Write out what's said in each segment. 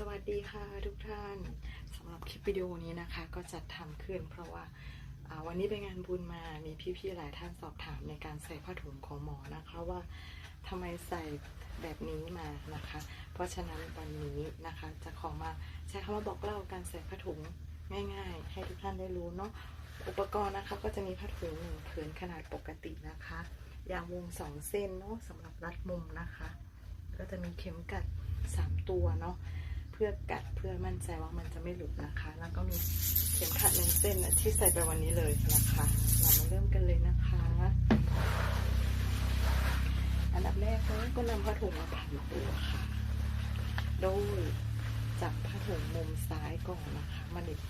สวัสดีค่ะทุกท่านสำหรับคลิปวิดีโอนี้นะคะ ก็จัดทำขึ้น เพราะว่าวันนี้ไปงานบุญมามีพี่ๆหลายท่านสอบถามในการใส่ผ้าถุงของหมอนะคะว่าทำไมใส่แบบนี้มานะคะ เพราะฉะนั้นวันนี้นะคะจะขอมาใช้คำว่าบอกเล่าการใส่ผ้าถุงง่าย ๆ ให้ทุกท่านได้รู้เนาะอุปกรณ์นะคะก็จะมีผ้าถุงหนึ่งผืนขนาดปกตินะคะ ยางวงสองเส้นเนาะสำหรับรัดมุมนะคะ ก็จะมีเข็มกัดสามตัวเนาะ เพื่อกัดเพื่อมั่นใจว่ามันจะไม่หลุดนะคะ แล้วก็มีเข็มขัดหนึ่งเส้นนะที่ใส่ไปวันนี้เลยนะคะ เรามาเริ่มกันเลยนะคะ อันดับแรกเราก็นำผ้าถุงมาพันตัวค่ะ โดยจับผ้าถุงมุมซ้ายก่อนนะคะมาเหน็บ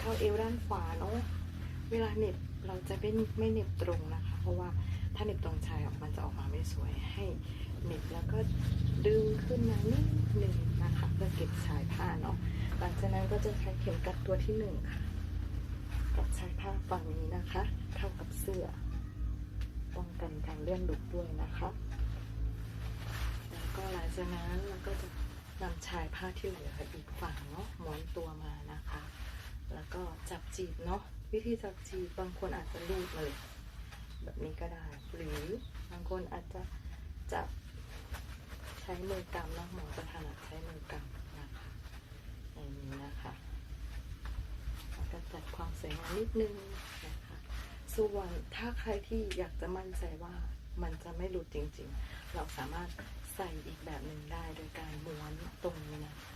เข้าเอวด้านขวาเนาะเวลาเหน็บเราจะไม่ไม่เหน็บตรงนะคะ เพราะว่าถ้าเหน็บตรงชายออกมันจะออกมาไม่สวยให้เหน็บแล้วก็ดึงขึ้นมานิดหนึ่ง เนาะหลังจากนั้นก็จะใช้เข็มกัดตัวที่หนึ่งค่ะ กับชายผ้าฝั่งนี้นะคะเข้ากับเสื้อป้องกันการเลื่อนหลุดด้วยนะคะ แล้วก็หลังจากนั้นเราก็จะนำชายผ้าที่เหลืออีกฝั่งเนาะม้วนตัวมานะคะ แล้วก็จับจีบเนาะวิธีจับจีบบางคนอาจจะลูดเลยแบบนี้ก็ได้ หรือบางคนอาจจะจับใช้มือกำเนาะหมอจะถนัดใช้มือกำ แค่นี้นะคะก็จัดความสวยงามนิดนึงนะคะ ส่วนถ้าใครที่อยากจะมั่นใจว่ามันจะไม่หลุดจริงๆ เราสามารถใส่อีกแบบหนึ่งได้โดยการม้วนตรงนี้นะคะ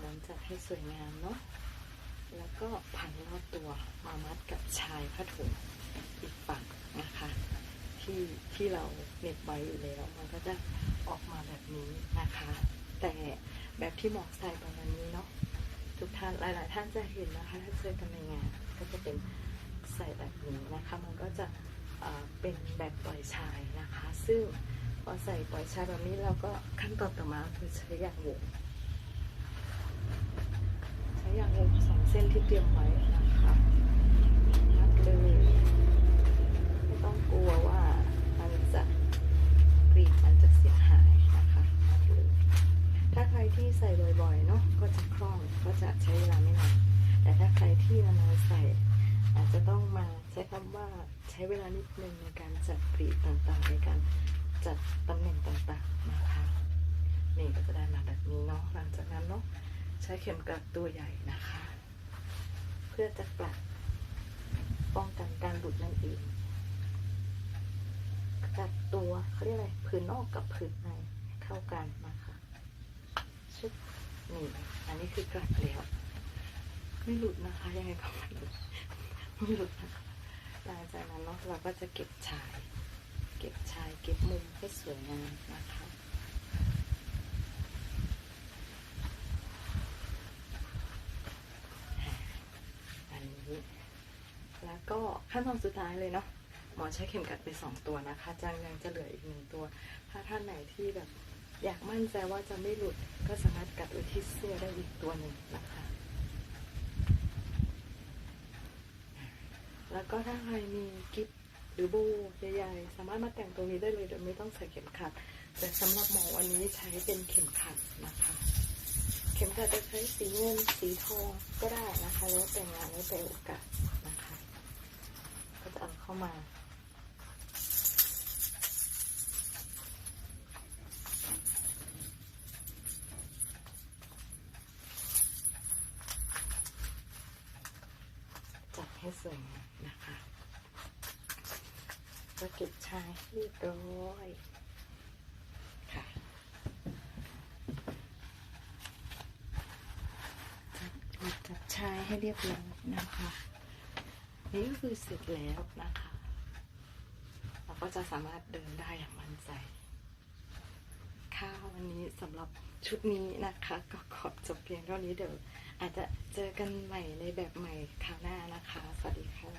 ม้วนจัดให้สวยงามเนาะ แล้วก็พันรอบตัวมามัดกับชายผ้าถุงอีกฝั่งนะคะ ที่ที่เราเน็บไว้อยู่แล้ว มันก็จะออกมาแบบนี้นะคะ แต่แบบที่หมอกใส่ไปนนี้น หลาย ๆ ท่านจะเห็นนะคะ ถ้าเจอกันในงานก็จะเป็นใส่แบบนี้นะคะ มันก็จะเป็นแบบปล่อยชายนะคะ ซึ่งพอใส่ปล่อยชายแบบนี้เราก็ขั้นตอนต่อมาคือใช้ยางวงใช้ยางวงสองเส้นที่เตรียมไว้นะคะมัดเลยไม่ต้องกลัวว่ามันจะกรีดมันจะเสียหายนะคะมัดเลยถ้าใครที่ใส่บ่อยๆเนาะก็จะคล่องก็จะใช้เวลาไม่นานแต่ถ้าใครที่นานๆใส่ อา จะต้องมาใช้คำว่าใช้เวลานิดนึงในการจัดกรีดต่างๆ ในการจัดตำแหน่งต่างๆนะคะนี่ก็จะได้มาแบบนี้เนาะหลังจากนั้นเนาะใช้เข็มกลัดตัวใหญ่นะคะ เพื่อจะกลัดป้องกันการหลุดนั่นเองกลัดตัวเขาเรียกอะไรผืนนอกกับผืนในให้เข้ากันนะคะชึบนี่อันนี้คือกลัดแล้วไม่หลุดนะคะยังไงก็ไม่หลุด หลุดนะคะหลังจากนั้นเนาะเราก็จะเก็บชาย เก็บชายเก็บมุมให้สวยงามนะคะอันนี้แล้วก็ขั้นตอนสุดท้ายเลยเนาะหมอใช้เข็มกัดไปสองตัวนะคะจังยังจะเหลืออีกหนึ่งตัว ถ้าท่านไหนที่แบบอยากมั่นใจว่าจะไม่หลุดก็สามารถกัดไว้ที่เสื้อได้อีกตัวหนึ่งนะคะ แล้วก็ถ้าใครมีกิฟหรือโบใหญ่ๆ สามารถมาแต่งตรงนี้ได้เลยโดยไม่ต้องใส่เข็มขัด แต่สำหรับหมอวันนี้ใช้เป็นเข็มขัดนะคะ เข็มขัดจะใช้สีเงินสีทองก็ได้นะคะ แล้วแต่งานแล้วแต่โอกาสนะคะ ก็จะเอาเข้ามา จัดให้สวยงนะคะ ก็เก็บชายให้เรียบร้อยค่ะจัดจัดชายให้เรียบร้อยนะคะ นี่ก็คือเสร็จแล้วนะคะ เราก็จะสามารถเดินได้อย่างมั่นใจ วันนี้สำหรับชุดนี้นะคะ ก็ขอจบเพียงเท่านี้เดี๋ยวอาจจะเจอกันใหม่ในแบบใหม่คราวหน้านะคะ สวัสดีค่ะ